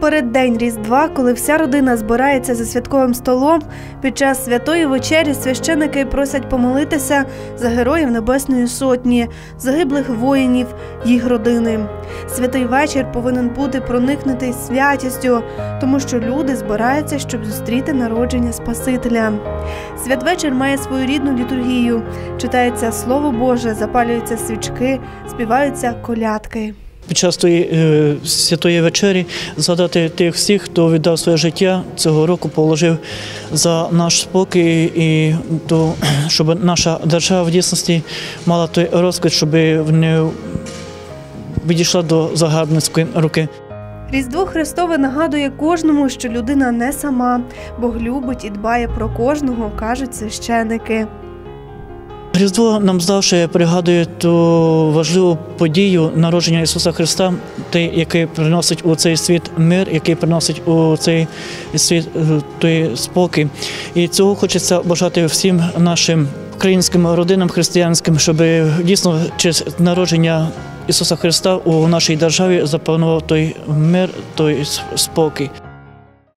переддень Різдва, коли вся родина збирається за святковим столом, під час святої вечері священики просять помолитися за героїв Небесної Сотні, загиблих воїнів, їх родини. Святий вечір повинен бути проникнутий святістю, тому що люди збираються, щоб зустріти народження Спасителя. Святвечір має свою рідну літургію. Читається Слово Боже, запалюються свічки, співаються колядки. Під час тої е, святої вечері згадати тих всіх, хто віддав своє життя цього року, положив за наш спокій і то, щоб наша держава в дійсності мала той розквіт, щоб не відійшла до загарбницької руки. Різдво Христове нагадує кожному, що людина не сама, Бог любить і дбає про кожного, кажуть священики. Різдво нам завжди пригадує ту важливу подію народження Ісуса Христа, той, який приносить у цей світ мир, який приносить у цей світ е, той спокій. І цього хочеться бажати всім нашим українським родинам християнським, щоб дійсно через народження Ісуса Христа у нашій державі запанував той мир, той спокій.